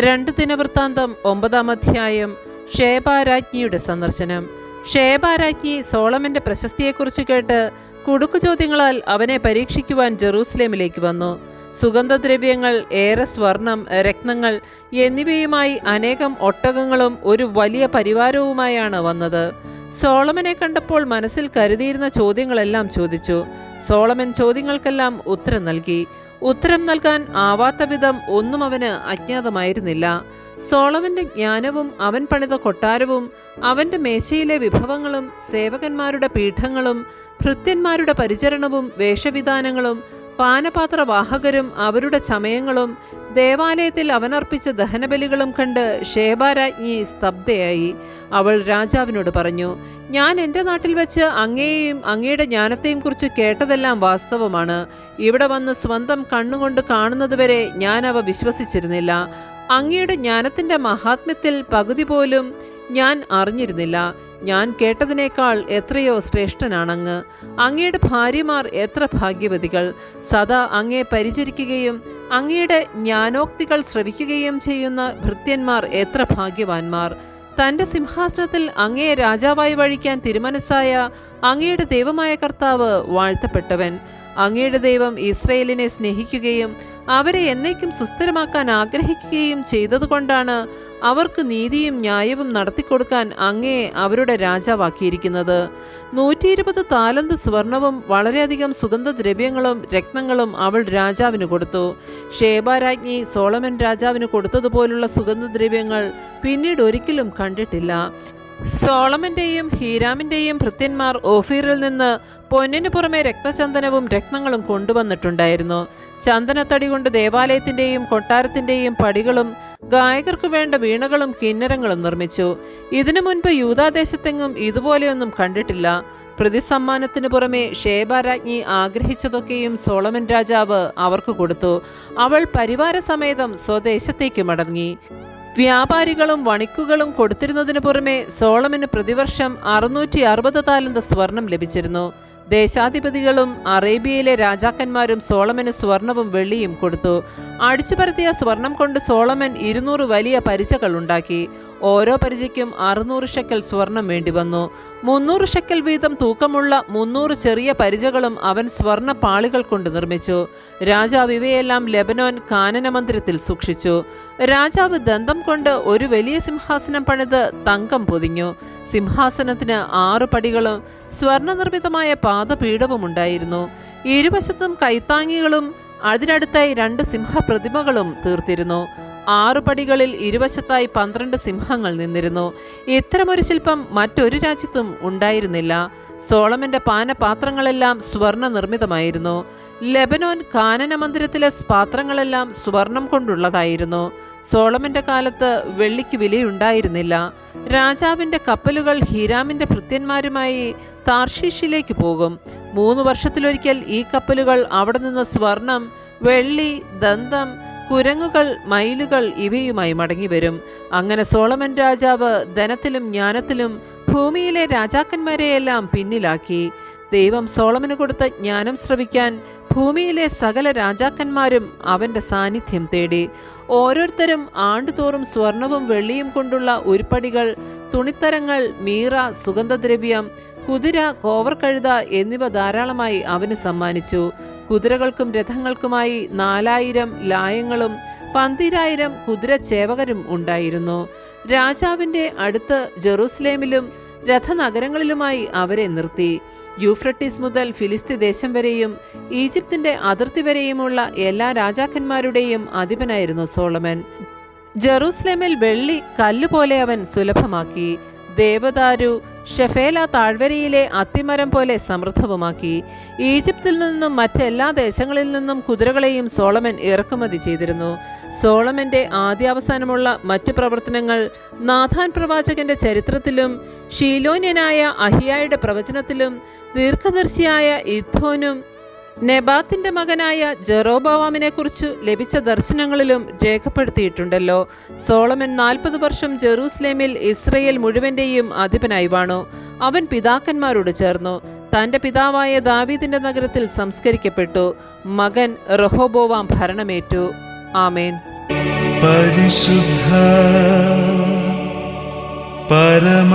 രണ്ട് ദിനവൃത്താന്തം ഒമ്പതാം അധ്യായം ഷേബാരാജ്ഞിയുടെ സന്ദർശനം. ഷേബാരാജ്ഞി സോളമന്റെ പ്രശസ്തിയെക്കുറിച്ച് കേട്ട് കുടുക്കു ചോദ്യങ്ങളാൽ അവനെ പരീക്ഷിക്കുവാൻ ജെറൂസലേമിലേക്ക് വന്നു. സുഗന്ധദ്രവ്യങ്ങൾ ഏറെ സ്വർണം രക്തങ്ങൾ എന്നിവയുമായി അനേകം ഒട്ടകങ്ങളും ഒരു വലിയ പരിവാരവുമായാണ് വന്നത്. സോളമനെ കണ്ടപ്പോൾ മനസ്സിൽ കരുതിയിരുന്ന ചോദ്യങ്ങളെല്ലാം ചോദിച്ചു. സോളമൻ ചോദ്യങ്ങൾക്കെല്ലാം ഉത്തരം നൽകി. ഉത്തരം നൽകാൻ ആവാത്ത വിധം ഒന്നും അവന് അജ്ഞാതമായിരുന്നില്ല. സോളമന്റെ ജ്ഞാനവും അവൻ പണിത കൊട്ടാരവും അവന്റെ മേശയിലെ വിഭവങ്ങളും സേവകന്മാരുടെ പീഠങ്ങളും ഭൃത്യന്മാരുടെ പരിചരണവും വേഷവിധാനങ്ങളും പാനപാത്രവാഹകരും അവരുടെ ചമയങ്ങളും ദേവാലയത്തിൽ അവനർപ്പിച്ച ദഹനബലികളും കണ്ട് ഷേബാരാജ്ഞി സ്തബ്ധയായി. അവൾ രാജാവിനോട് പറഞ്ഞു ഞാൻ എന്റെ നാട്ടിൽ വെച്ച് അങ്ങയെയും അങ്ങയുടെ ജ്ഞാനത്തെയും കുറിച്ച് കേട്ടതെല്ലാം വാസ്തവമാണ്. ഇവിടെ വന്ന് സ്വന്തം കണ്ണുകൊണ്ട് കാണുന്നതുവരെ ഞാൻ അവ വിശ്വസിച്ചിരുന്നില്ല. അങ്ങയുടെ ജ്ഞാനത്തിന്റെ മഹാത്മ്യത്തിൽ പകുതി പോലും ഞാൻ അറിഞ്ഞിരുന്നില്ല. ഞാൻ കേട്ടതിനേക്കാൾ എത്രയോ ശ്രേഷ്ഠനാണങ്ങ്. അങ്ങയുടെ ഭാര്യമാർ എത്ര ഭാഗ്യവതികൾ. സദാ അങ്ങയെ പരിചരിക്കുകയും അങ്ങയുടെ ജ്ഞാനോക്തികൾ ശ്രവിക്കുകയും ചെയ്യുന്ന ഭൃത്യന്മാർ എത്ര ഭാഗ്യവാന്മാർ. തന്റെ സിംഹാസനത്തിൽ അങ്ങയെ രാജാവായി വഴിക്കാൻ തിരുമനസ്സായ അങ്ങയുടെ ദൈവമായ കർത്താവ് വാഴ്ത്തപ്പെട്ടവൻ. അങ്ങയുടെ ദൈവം ഇസ്രയേലിനെ സ്നേഹിക്കുകയും അവരെ എന്നേക്കും സുസ്ഥിരമാക്കാൻ ആഗ്രഹിക്കുകയും ചെയ്തതുകൊണ്ടാണ് അവർക്ക് നീതിയും ന്യായവും നടത്തിക്കൊടുക്കാൻ അങ്ങേ അവരുടെ രാജാവാക്കിയിരിക്കുന്നത്. നൂറ്റി ഇരുപത് താലന്ത് സ്വർണവും വളരെയധികം സുഗന്ധദ്രവ്യങ്ങളും രക്തങ്ങളും അവൾ രാജാവിന് കൊടുത്തു. ഷേബാരാജ്ഞി സോളമൻ രാജാവിന് കൊടുത്തതുപോലുള്ള സുഗന്ധദ്രവ്യങ്ങൾ പിന്നീട് ഒരിക്കലും കണ്ടിട്ടില്ല. സോളമന്റെയും ഹീരാമിന്റെയും ഭൃത്യന്മാർ ഓഫീറിൽ നിന്ന് പൊന്നിനു പുറമെ രക്തചന്ദനവും രത്നങ്ങളും കൊണ്ടുവന്നിട്ടുണ്ടായിരുന്നു. ചന്ദനത്തടി കൊണ്ട് ദേവാലയത്തിന്റെയും കൊട്ടാരത്തിന്റെയും പടികളും ഗായകർക്ക് വേണ്ട വീണകളും കിന്നരങ്ങളും നിർമ്മിച്ചു. ഇതിനു മുൻപ് യൂതാദേശത്തെങ്ങും ഇതുപോലെയൊന്നും കണ്ടിട്ടില്ല. പ്രതിസമ്മാനത്തിനു പുറമെ ഷേബാരാജ്ഞി ആഗ്രഹിച്ചതൊക്കെയും സോളമൻ രാജാവ് അവർക്ക് കൊടുത്തു. അവൾ പരിവാര സമേതം സ്വദേശത്തേക്ക് മടങ്ങി. വ്യാപാരികളും വണിക്കുകളും കൊടുത്തിരുന്നതിനു പുറമെ സോളമിന് പ്രതിവർഷം അറുന്നൂറ്റി അറുപത് താലന്ത് സ്വർണം ലഭിച്ചിരുന്നു. ദേശാധിപതികളും അറേബ്യയിലെ രാജാക്കന്മാരും സോളമന് സ്വർണവും വെള്ളിയും കൊടുത്തു. അടിച്ചുപരത്തിയ സ്വർണം കൊണ്ട് സോളമൻ ഇരുന്നൂറ് വലിയ പരിചകൾ ഉണ്ടാക്കി. ഓരോ പരിചയ്ക്കും അറുന്നൂറ് ഷെക്കൽ സ്വർണം വേണ്ടി വന്നു. മുന്നൂറ് ഷെക്കൽ വീതം തൂക്കമുള്ള മുന്നൂറ് ചെറിയ പരിചകളും അവൻ സ്വർണ പാളികൾ കൊണ്ട് നിർമ്മിച്ചു. രാജാവ് ഇവയെല്ലാം ലെബനോൻ കാനന മന്ദിരത്തിൽ സൂക്ഷിച്ചു. രാജാവ് ദന്തം കൊണ്ട് ഒരു വലിയ സിംഹാസനം പണിത് തങ്കം പൊതിഞ്ഞു. സിംഹാസനത്തിന് ആറ് പടികളും സ്വർണനിർമ്മിതമായ പാദപീഠവും ഉണ്ടായിരുന്നു ഇരുവശത്തും കൈത്താങ്ങികളും അതിനടുത്തായി രണ്ട് സിംഹപ്രതിമകളും തീർത്തിരുന്നു. ആറു പടികളിൽ ഇരുവശത്തായി പന്ത്രണ്ട് സിംഹങ്ങൾ നിന്നിരുന്നു. ഇത്തരമൊരു ശില്പം മറ്റൊരു രാജ്യത്തും ഉണ്ടായിരുന്നില്ല. സോളമന്റെ പാനപാത്രങ്ങളെല്ലാം സ്വർണ നിർമ്മിതമായിരുന്നു ലെബനോൻ കാനന മന്ദിരത്തിലെ പാത്രങ്ങളെല്ലാം സ്വർണം കൊണ്ടുള്ളതായിരുന്നു. സോളമന്റെ കാലത്ത് വെള്ളിക്ക് വിലയുണ്ടായിരുന്നില്ല. രാജാവിന്റെ കപ്പലുകൾ ഹീരാമിന്റെ ഭൃത്യന്മാരുമായി താർഷീഷിലേക്ക് പോകും. മൂന്ന് വർഷത്തിലൊരിക്കൽ ഈ കപ്പലുകൾ അവിടെ നിന്ന് സ്വർണം വെള്ളി ദന്തം കുരങ്ങുകൾ മയിലുകൾ ഇവയുമായി മടങ്ങിവരും. അങ്ങനെ സോളമൻ രാജാവ് ധനത്തിലും ജ്ഞാനത്തിലും ഭൂമിയിലെ രാജാക്കന്മാരെയെല്ലാം പിന്നിലാക്കി. ദൈവം സോളമന് കൊടുത്ത ജ്ഞാനം ശ്രവിക്കാൻ ഭൂമിയിലെ സകല രാജാക്കന്മാരും അവന്റെ സാന്നിധ്യം തേടി. ഓരോരുത്തരും ആണ്ടുതോറും സ്വർണവും വെള്ളിയും കൊണ്ടുള്ള ഉരുപ്പടികൾ തുണിത്തരങ്ങൾ മീറ സുഗന്ധദ്രവ്യം കുതിര കോവർ കോവർക്കഴുത എന്നിവ ധാരാളമായി അവന് സമ്മാനിച്ചു. കുതിരകൾക്കും രഥങ്ങൾക്കുമായി നാലായിരം ലായങ്ങളും പന്തിരായിരം കുതിരച്ചേവകരും ഉണ്ടായിരുന്നു. രാജാവിന്റെ അടുത്ത് ജെറൂസലേമിലും രഥനഗരങ്ങളിലുമായി അവരെ നിർത്തി. യൂഫ്രട്ടീസ് മുതൽ ഫിലിസ്തി ദേശം വരെയും ഈജിപ്തിന്റെ അതിർത്തി വരെയുമുള്ള എല്ലാ രാജാക്കന്മാരുടെയും അധിപനായിരുന്നു സോളമൻ. ജെറൂസലേമിൽ വെള്ളി കല്ലുപോലെ അവൻ സുലഭമാക്കി. ദേവദാരു ഷെഫേല താഴ്വരയിലെ അത്തിമരം പോലെ സമൃദ്ധവുമാക്കി. ഈജിപ്തിൽ നിന്നും മറ്റെല്ലാ ദേശങ്ങളിൽ നിന്നും കുതിരകളെയും സോളമൻ ഇറക്കുമതി ചെയ്തിരുന്നു. സോളമന്റെ ആദ്യാവസാനമുള്ള മറ്റു പ്രവർത്തനങ്ങൾ നാഥാൻ പ്രവാചകന്റെ ചരിത്രത്തിലും ഷീലോന്യനായ അഹിയായുടെ പ്രവചനത്തിലും ദീർഘദർശിയായ ഇഥോനും നെബാത്തിന്റെ മകനായ ജെറോബാവാമിനെ കുറിച്ച് ലഭിച്ച ദർശനങ്ങളിലും രേഖപ്പെടുത്തിയിട്ടുണ്ടല്ലോ. സോളമൻ നാൽപ്പത് വർഷം ജെറൂസലേമിൽ ഇസ്രയേൽ മുഴുവന്റെയും അധിപനായി വാണു. അവൻ പിതാക്കന്മാരോട് ചേർന്നു. തന്റെ പിതാവായ ദാവീദിന്റെ നഗരത്തിൽ സംസ്കരിക്കപ്പെട്ടു. മകൻ റഹോബോവാം ഭരണമേറ്റു. ആമേൻ. പരിശുദ്ധ പരമ